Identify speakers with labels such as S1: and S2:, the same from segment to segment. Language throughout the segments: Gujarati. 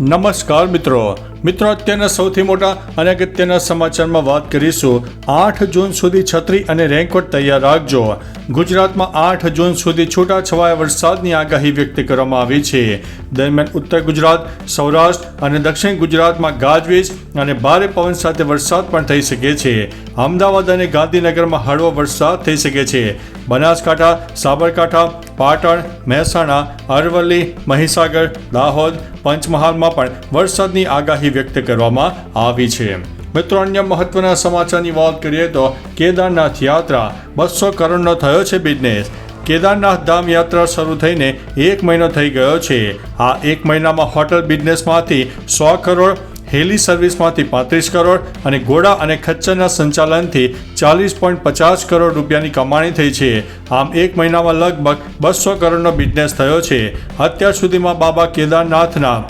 S1: નમસ્કાર મિત્રો. મિત્રો, અત્યારના સૌથી મોટા અને અગત્યના સમાચારમાં વાત કરીશું. આઠ જૂન સુધી છત્રી અને રેનકોટ તૈયાર રાખજો. ગુજરાતમાં આઠ જૂન સુધી છૂટાછવાયા વરસાદની આગાહી વ્યક્ત કરવામાં આવી છે. દરમિયાન ઉત્તર ગુજરાત, સૌરાષ્ટ્ર અને દક્ષિણ ગુજરાતમાં ગાજવીજ અને ભારે પવન સાથે વરસાદ પણ થઈ શકે છે. અમદાવાદ અને ગાંધીનગરમાં હળવો વરસાદ થઈ શકે છે. બનાસકાંઠા, સાબરકાંઠા, પાટણ, મહેસાણા, અરવલ્લી, મહીસાગર, દાહોદ, પંચમહાલમાં પણ વરસાદની આગાહી વ્યક્ત કરવામાં આવી છે. મિત્રો, અન્ય મહત્વના સમાચારની વાત કરીએ તો કેદારનાથ યાત્રા બસો કરોડનો થયો છે બિઝનેસ કેદારનાથ ધામ યાત્રા શરૂ થઈને એક મહિનો થઈ ગયો છે. આ એક મહિનામાં હોટલ બિઝનેસમાંથી સો કરોડ, હેલી સર્વિસમાંથી પાંત્રીસ કરોડ અને ઘોડા અને ખચ્ચરના સંચાલનથી ચાલીસ પોઈન્ટ પચાસ કરોડ રૂપિયાની કમાણી થઈ છે. આમ એક મહિનામાં લગભગ બસો કરોડનો બિઝનેસ થયો છે. અત્યાર સુધીમાં બાબા કેદારનાથના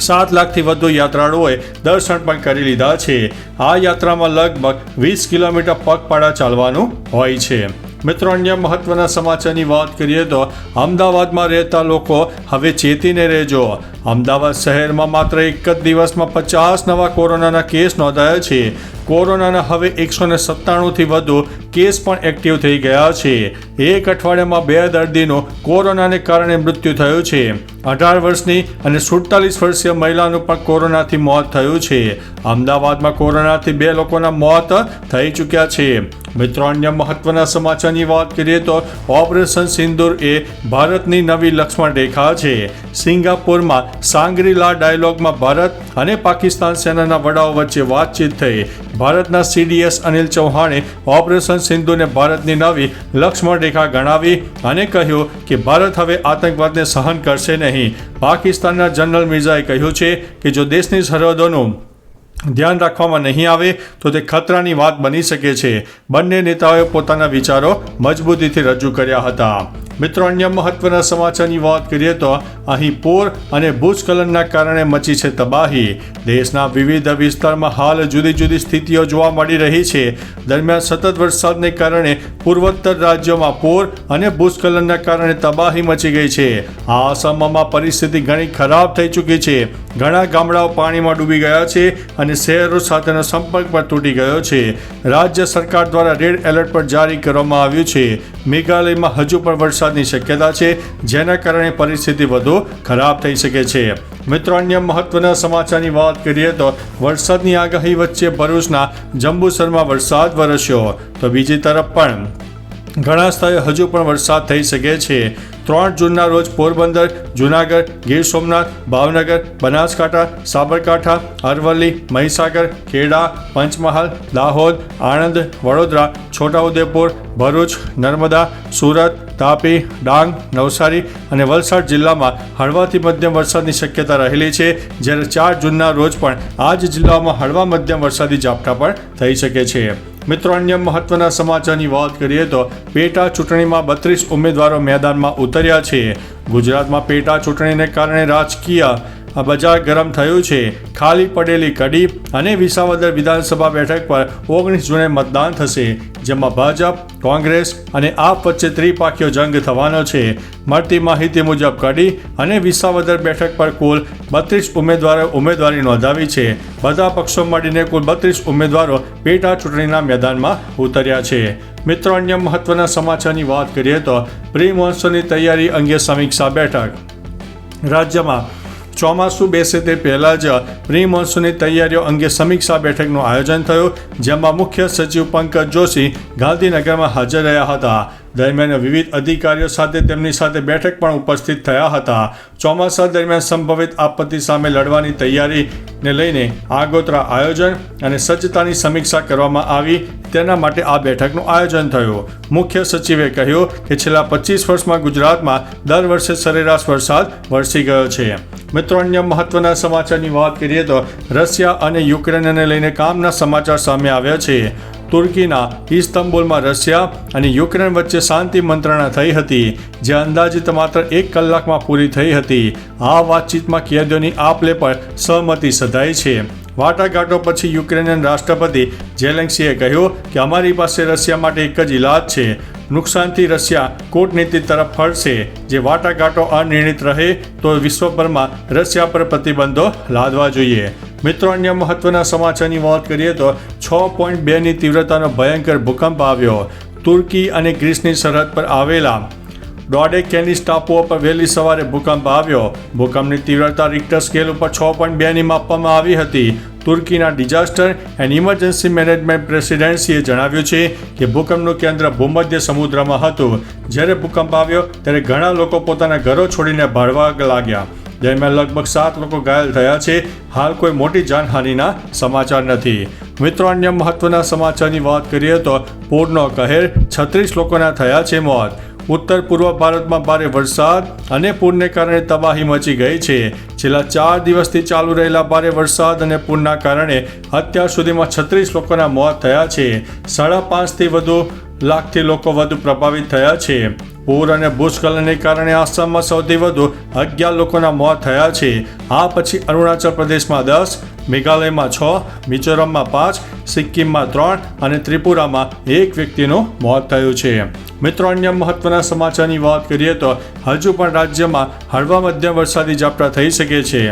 S1: સાત લાખથી વધુ યાત્રાળુઓએ દર્શન પણ કરી લીધા છે. આ યાત્રામાં લગભગ વીસ કિલોમીટર પગપાળા ચાલવાનું હોય છે. મિત્રો, અન્ય મહત્વના સમાચારની વાત કરીએ તો અમદાવાદમાં રહેતા લોકો હવે ચેતીને રહેજો. અમદાવાદ શહેરમાં માત્ર એક જ દિવસમાં પચાસ નવા કોરોનાના કેસ નોંધાયા છે. કોરોનાના હવે એકસો ને સત્તાણુંથી વધુ કેસ પણ એક્ટિવ થઈ ગયા છે. એક અઠવાડિયામાં બે દર્દીનું કોરોનાને કારણે મૃત્યુ થયું છે. અઢાર વર્ષની અને સુડતાલીસ વર્ષીય મહિલાનું પણ કોરોનાથી મોત થયું છે. અમદાવાદમાં કોરોનાથી બે લોકોના મોત થઈ ચૂક્યા છે. મિત્રો, અન્ય મહત્વના સમાચારની વાત કરીએ તો ઓપરેશન સિંદૂર એ ભારતની નવી લક્ષ્મણ રેખા છે. સિંગાપુરમાં સાંગરીલા ડાયલોગમાં ભારત અને પાકિસ્તાન સેનાના વડાઓ વચ્ચે વાતચીત થઈ. ભારતના સીડીએસ અનિલ ચૌહાણે ઓપરેશન સિંધુને ભારતની નવી લક્ષ્મણ રેખા ગણાવી અને કહ્યું કે ભારત હવે આતંકવાદને સહન કરશે નહીં. પાકિસ્તાનના જનરલ મિર્ઝાએ કહ્યું છે કે જો દેશની સરહદોનું ધ્યાન રાખવામાં નહીં આવે, તો તે ખતરાની વાત બની શકે છે. બંને નેતાઓએ પોતાના વિચારો મજબૂતીથી રજૂ કર્યા હતા. મિત્રો, અન્ય મહત્વના સમાચારની વાત કરીએ તો અહીં પૂર અને ભૂસ્ખલનના કારણે મચી છે તબાહી. દેશના વિવિધ વિસ્તારમાં હાલ જુદી જુદી સ્થિતિઓ જોવા મળી રહી છે. દરમિયાન સતત વરસાદને કારણે પૂર્વોત્તર રાજ્યોમાં પૂર અને ભૂસ્ખલનના કારણે તબાહી મચી ગઈ છે. આ અસમમાં પરિસ્થિતિ ઘણી ખરાબ થઈ ચૂકી છે. ઘણા ગામડાઓ પાણીમાં ડૂબી ગયા છે અને શહેરો સાથેનો સંપર્ક પણ તૂટી ગયો છે. રાજ્ય સરકાર દ્વારા રેડ એલર્ટ પણ જારી કરવામાં આવ્યું છે. મેઘાલયમાં હજુ પણ વરસાદની શક્યતા છે, જેના કારણે પરિસ્થિતિ વધુ ખરાબ થઈ શકે છે. મિત્રો, અન્ય મહત્વના સમાચારની વાત કરીએ તો વરસાદની આગાહી વચ્ચે ભરૂચના જંબુસરમાં વરસાદ વરસ્યો. તો બીજી તરફ પણ ઘણા સ્થળે હજુ પણ વરસાદ થઈ શકે છે. ત્રણ જૂનના રોજ પોરબંદર, જુનાગઢ, ગીર સોમનાથ, ભાવનગર, બનાસકાંઠા, સાબરકાંઠા, અરવલ્લી, મહીસાગર, ખેડા, પંચમહાલ, દાહોદ, આણંદ, વડોદરા, છોટાઉદેપુર, ભરૂચ, નર્મદા, સુરત, તાપી, ડાંગ, નવસારી અને વલસાડ જિલ્લામાં હળવાથી મધ્યમ વરસાદની શક્યતા રહેલી છે, જ્યારે ચાર જૂનના રોજ પણ આ જ જિલ્લાઓમાં હળવા મધ્યમ વરસાદી ઝાપટા પણ થઈ શકે છે. મિત્રો, અન્ય મહત્વના સમાચારની વાત કરીએ તો પેટા ચૂંટણીમાં બત્રીસ ઉમેદવારો મેદાનમાં ઉતર્યા છે. ગુજરાતમાં પેટા ચૂંટણીને કારણે રાજકીય બજાર ગરમ થયું છે. ખાલી પડેલી કડી અને વિસાવદર વિધાનસભા બેઠક પર ઓગણીસ જૂને મતદાન થશે, જેમાં ભાજપ, કોંગ્રેસ અને આપ વચ્ચે ત્રિપાખીયો જંગ થવાનો છે. મળતી માહિતી મુજબ કડી અને વિસાવદર બેઠક પર કુલ બત્રીસ ઉમેદવારો ઉમેદવારી નોંધાવી છે. બધા પક્ષો મળીને કુલ બત્રીસ ઉમેદવારો પેટા ચૂંટણીના મેદાનમાં ઉતર્યા છે. મિત્રો, અન્ય મહત્વના સમાચારની વાત કરીએ તો પ્રી મોન્સૂનની તૈયારી અંગે સમીક્ષા બેઠક. રાજ્યમાં ચોમાસું બેસે તે પહેલાં જ પ્રી મોન્સૂનની તૈયારીઓ અંગે સમીક્ષા બેઠકનું આયોજન થયું, જેમાં મુખ્ય સચિવ પંકજ જોશી ગાંધીનગરમાં હાજર રહ્યા હતા. દરમિયાન વિવિધ અધિકારીઓ સાથે તેમની સાથે બેઠક પણ ઉપસ્થિત થયા હતા. ચોમાસા દરમિયાન સંભવિત આપત્તિ સામે લડવાની તૈયારીને લઈને આગોતરા આયોજન અને સજ્જતાની સમીક્ષા કરવામાં આવી. તેના માટે આ બેઠકનું આયોજન થયું. મુખ્ય સચિવે કહ્યું કે છેલ્લા પચીસ વર્ષમાં ગુજરાતમાં દર વર્ષે સરેરાશ વરસાદ વરસી ગયો છે. મિત્રો, અન્ય મહત્વના સમાચારની વાત કરીએ તો રશિયા અને યુક્રેનને લઈને કામના સમાચાર સામે આવ્યા છે. તુર્કીના ઇસ્તંબુલમાં રશિયા અને યુક્રેન વચ્ચે શાંતિ મંત્રણા થઈ હતી, જે અંદાજિત માત્ર એક કલાકમાં પૂરી થઈ હતી. આ વાતચીતમાં કેદીઓની આપલે પર સહમતિ સધાઈ છે. વાટાઘાટો પછી યુક્રેનિયન રાષ્ટ્રપતિ જેલેન્સીએ કહ્યું કે અમારી પાસે રશિયા માટે એક જ ઇલાજ છે. નુકસાનથી રશિયા કૂટનીતિ તરફ ફરશે. જે વાટાઘાટો અનિર્ણિત રહે તો વિશ્વભરમાં રશિયા પર પ્રતિબંધો લાદવા જોઈએ. મિત્રો, અન્ય મહત્વના સમાચારની વાત કરીએ તો છ પોઈન્ટ બેની તીવ્રતાનો ભયંકર ભૂકંપ આવ્યો. તુર્કી અને ગ્રીસની સરહદ પર આવેલા દોઢેક કેનિસ ટાપુઓ પર વહેલી સવારે ભૂકંપ આવ્યો. ભૂકંપની તીવ્રતા રિક્ટર સ્કેલ ઉપર છ પોઈન્ટ બેની માપવામાં આવી હતી. તુર્કીના ડિઝાસ્ટર એન્ડ ઇમરજન્સી મેનેજમેન્ટ પ્રેસિડેન્સીએ જણાવ્યું છે કે ભૂકંપનું કેન્દ્ર ભૂમધ્ય સમુદ્રમાં હતું. જ્યારે ભૂકંપ આવ્યો, ત્યારે ઘણા લોકો પોતાના ઘરો છોડીને ભાડવા લાગ્યા. જેમાં લગભગ સાત લોકો ઘાયલ થયા છે. હાલ કોઈ મોટી જાનહાનિના સમાચાર નથી. મિત્રો, અન્ય મહત્વના સમાચારની વાત કરીએ તો પૂરનો કહેર, છત્રીસ લોકોના થયા છે મોત. ઉત્તર પૂર્વ ભારતમાં ભારે વરસાદ અને પૂરને કારણે તબાહી મચી ગઈ છે. છેલ્લા ચાર દિવસથી ચાલુ રહેલા ભારે વરસાદ અને પૂરના કારણે અત્યાર સુધીમાં છત્રીસ લોકોના મોત થયા છે. સાડા પાંચથી વધુ લાખથી લોકો વધુ પ્રભાવિત થયા છે. પૂર અને ભૂસ્ખલનને કારણે આસામમાં સૌથી વધુ અગિયાર લોકોના મોત થયા છે. આ પછી અરુણાચલ પ્રદેશમાં દસ, મેઘાલયમાં છ, મિઝોરમમાં પાંચ, સિક્કિમમાં ત્રણ અને ત્રિપુરામાં એક વ્યક્તિનું મોત થયું છે. મિત્રો, અન્ય મહત્વના સમાચારની વાત કરીએ તો હજુ પણ રાજ્યમાં હળવા મધ્યમ વરસાદી ઝાપટા થઈ શકે છે.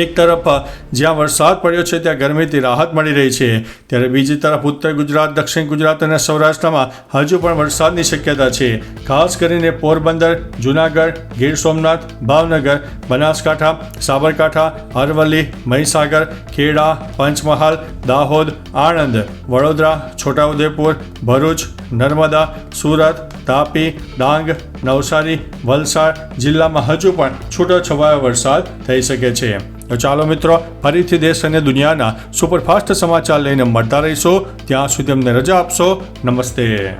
S1: એક તરફ, જ્યાં વરસાદ પડ્યો છે, ત્યાં ગરમીથી રાહત મળી રહી છે. ત્યારે બીજી તરફ, ઉત્તર ગુજરાત, દક્ષિણ ગુજરાત અને સૌરાષ્ટ્રમાં હજુ પણ વરસાદની શક્યતા છે. ખાસ કરીને પોરબંદર, જુનાગઢ, ગીર સોમનાથ, ભાવનગર, બનાસકાંઠા, સાબરકાંઠા, અરવલ્લી, મહીસાગર, ખેડા, પંચમહાલ, દાહોદ, આણંદ, વડોદરા, છોટાઉદેપુર, ભરૂચ નર્મદા, સુરત, તાપી, ડાંગ, નવસારી, વલસાડ જિલ્લામાં હજુ પણ છૂટોછવાયો વરસાદ થઈ શકે છે. તો ચાલો મિત્રો, ફરીથી દેશ અને દુનિયાના સુપરફાસ્ટ સમાચાર લઈને મળતા રહીશો. ત્યાં સુધી અમને રજા આપશો. નમસ્તે.